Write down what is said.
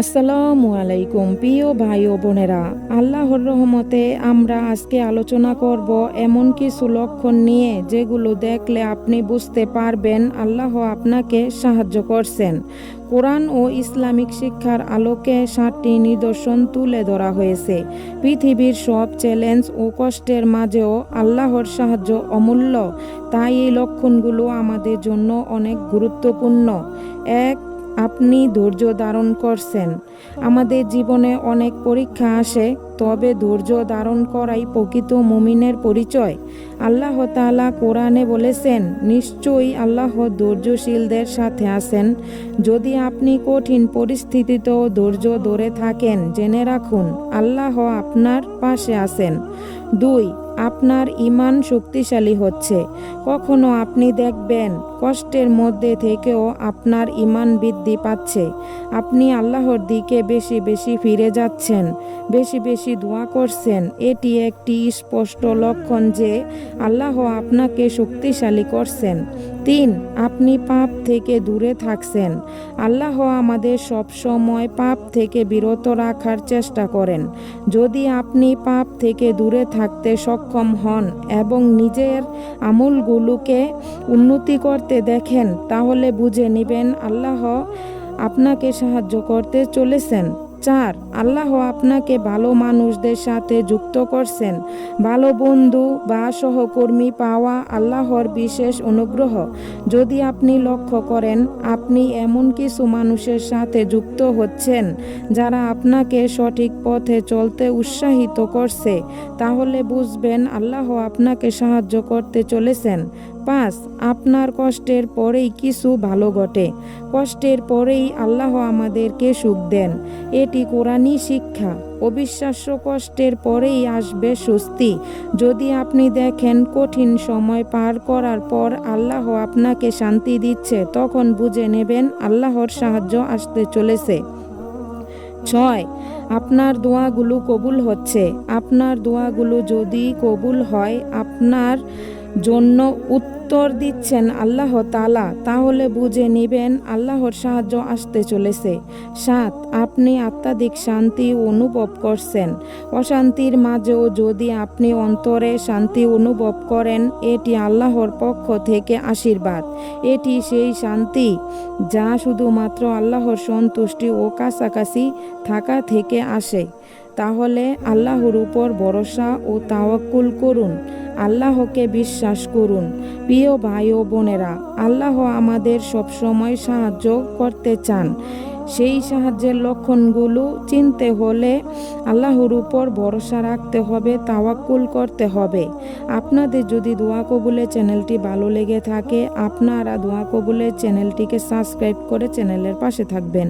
আসসালামু আলাইকুম, প্রিয় ভাই ও বোনেরা। আল্লাহর রহমতে আমরা আজকে আলোচনা করব এমন কিছু লক্ষণ নিয়ে যেগুলো দেখলে আপনি বুঝতে পারবেন আল্লাহ আপনাকে সাহায্য করছেন। কোরআন ও ইসলামিক শিক্ষার আলোকে সাতটি নিদর্শন তুলে ধরা হয়েছে। পৃথিবীর সব চ্যালেঞ্জ ও কষ্টের মাঝেও আল্লাহর সাহায্য অমূল্য। তাই এই লক্ষণগুলো আমাদের জন্য অনেক গুরুত্বপূর্ণ। এক আপনি ধৈর্য ধারণ করছেন। আমাদের জীবনে অনেক পরীক্ষা আসে। তবে ধৈর্য ধারণ করাই প্রকৃত মুমিনের পরিচয়। আল্লাহ তাআলা কোরআনে বলেছেন, নিশ্চয়ই আল্লাহ ধৈর্যশীলদের সাথে আছেন। যদি আপনি কঠিন পরিস্থিতিতেও ধৈর্য ধরে থাকেন, জেনে রাখুন, আল্লাহ আপনার পাশে আছেন। দুই, আপনার ইমান শক্তিশালী হচ্ছে। কখনো আপনি দেখবেন, কষ্টের মধ্যে থেকেও আপনার ইমান বৃদ্ধি পাচ্ছে। আপনি আল্লাহর দিকে বেশি বেশি ফিরে যাচ্ছেন, বেশি বেশি বেশি দোয়া করছেন। এটি একটি স্পষ্ট লক্ষণ যে আল্লাহ আপনাকে শক্তিশালী করছেন। তিন, আপনি পাপ থেকে দূরে থাকছেন। আল্লাহ আমাদের সব সময় পাপ থেকে বিরত রাখার চেষ্টা করেন। যদি আপনি পাপ থেকে দূরে থাকতে সক্ষম হন এবং নিজের আমলগুলোকে উন্নতি করতে দেখেন, তাহলে বুঝে নেবেন আল্লাহ আপনাকে সাহায্য করতে চলেছেন। চার, আল্লাহ আপনাকে ভালো মানুষদের সাথে যুক্ত করছেন। ভালো বন্ধু বা সহকর্মী পাওয়া আল্লাহর বিশেষ অনুগ্রহ। যদি আপনি লক্ষ্য করেন, আপনি এমন কিছু মানুষের সাথে যুক্ত হচ্ছেন, যারা আপনাকে সঠিক পথে চলতে উৎসাহিত করছে, তাহলে বুঝবেন আল্লাহ আপনাকে সাহায্য করতে চলেছেন। পাঁচ আপনার কষ্টের পরেই কিছু ভালো ঘটে। কষ্টের পরেই আল্লাহ আমাদেরকে সুখ দেন। এটি কোরআনই শিক্ষা। অবিশ্বাস্য কষ্টের পরেই আসবে স্বস্তি। যদি আপনি দেখেন কঠিন সময় পার করার পর আল্লাহ আপনাকে শান্তি দিচ্ছে, তখন বুঝে নেবেন আল্লাহর সাহায্য আসতে চলেছে। ছয়, আপনার দোয়াগুলো কবুল হচ্ছে। আপনার দোয়াগুলো যদি কবুল হয়, আপনার জন্য উত্তর দিচ্ছেন আল্লাহ তালা তাহলে বুঝে নিবেন আল্লাহর সাহায্য আসতে চলেছে। সাত, আপনি আত্মাধিক শান্তি অনুভব করছেন। অশান্তির মাঝেও যদি আপনি অন্তরে শান্তি অনুভব করেন, এটি আল্লাহর পক্ষ থেকে আশীর্বাদ। এটি সেই শান্তি যা শুধুমাত্র আল্লাহর সন্তুষ্টি ও কাছাকাছি থাকা থেকে আসে। তাহলে আল্লাহর উপর ভরসা ও তাওয়াক্কুল করুন। আল্লাহকে বিশ্বাস করুন। প্রিয় ভাই ও বোনেরা, আল্লাহ আমাদের সবসময় সাহায্য করতে চান। সেই সাহায্যের লক্ষণগুলো চিনতে হলে আল্লাহর উপর ভরসা রাখতে হবে, তাওয়াক্কুল করতে হবে। আপনাদের যদি দোয়া কবুলের চ্যানেলটি ভালো লেগে থাকে, আপনারা দোয়া কবুলের চ্যানেলটিকে সাবস্ক্রাইব করে চ্যানেলের পাশে থাকবেন।